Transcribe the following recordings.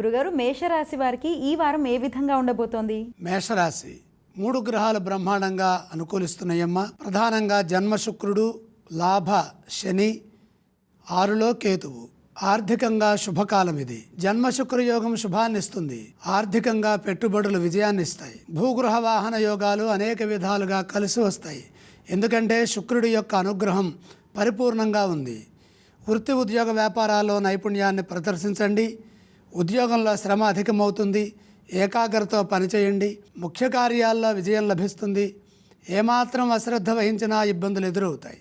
గురుగారు మేషరాశి వారికి ఈ వారం ఏ విధంగా ఉండబోతోంది? మేషరాశి మూడు గ్రహాలు బ్రహ్మాండంగా అనుకూలిస్తున్నాయమ్మ. ప్రధానంగా జన్మ శుక్రుడు లాభ శని ఆరులో కేతువు. ఆర్థికంగా శుభకాలం ఇది. జన్మ శుక్ర యోగం శుభాన్ని ఇస్తుంది. ఆర్థికంగా పెట్టుబడులు విజయాన్ని ఇస్తాయి. భూగృహ వాహన యోగాలు అనేక విధాలుగా కలిసి వస్తాయి. ఎందుకంటే శుక్రుడి యొక్క అనుగ్రహం పరిపూర్ణంగా ఉంది. వృత్తి ఉద్యోగ వ్యాపారాల్లో నైపుణ్యాన్ని ప్రదర్శించండి. ఉద్యోగంలో శ్రమ అధికమవుతుంది ఏకాగ్రతతో పనిచేయండి ముఖ్య కార్యాల్లో విజయం లభిస్తుంది. ఏమాత్రం అశ్రద్ధ వహించినా ఇబ్బందులు ఎదురవుతాయి.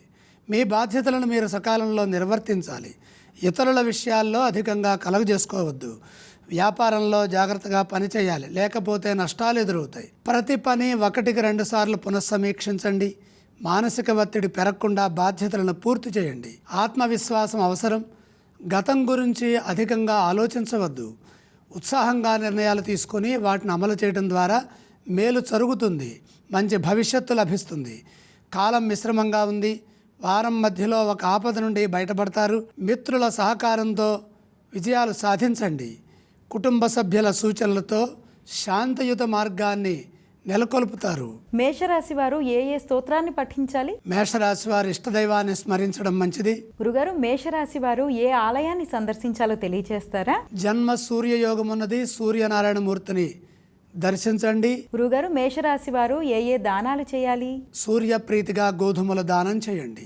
మీ బాధ్యతలను మీరు సకాలంలో నిర్వర్తించాలి. ఇతరుల విషయాల్లో అధికంగా కలగజేసుకోవద్దు వ్యాపారంలో జాగ్రత్తగా పనిచేయాలి లేకపోతే నష్టాలు ఎదురవుతాయి. ప్రతి పని ఒకటికి రెండు సార్లు పునఃసమీక్షించండి. మానసిక ఒత్తిడి పెరగకుండా బాధ్యతలను పూర్తి చేయండి. ఆత్మవిశ్వాసం అవసరం. గతం గురించి అధికంగా ఆలోచించవద్దు. ఉత్సాహంగా నిర్ణయాలు తీసుకొని వాటిని అమలు చేయడం ద్వారా మేలు జరుగుతుంది. మంచి భవిష్యత్తు లభిస్తుంది. కాలం మిశ్రమంగా ఉంది. వారం మధ్యలో ఒక ఆపద నుండి బయటపడతారు. మిత్రుల సహకారంతో విజయాలు సాధించండి. కుటుంబ సభ్యుల సూచనలతో శాంతియుత మార్గాన్ని నెలకొల్పుతారు. మేషరాశి వారు ఏ ఏ స్తోత్రాన్ని పఠించాలి? మేషరాశి వారి ఇష్టదైవాన్ని స్మరించడం మంచిది. గురుగారు మేషరాశి వారు ఏ ఆలయాన్ని సందర్శించాలో తెలియజేస్తారా జన్మ సూర్య యోగం ఉన్నది సూర్యనారాయణ మూర్తిని దర్శించండి. గురుగారు మేషరాశి వారు ఏ ఏ దానాలు చేయాలి? సూర్యప్రీతిగా గోధుమల దానం చేయండి.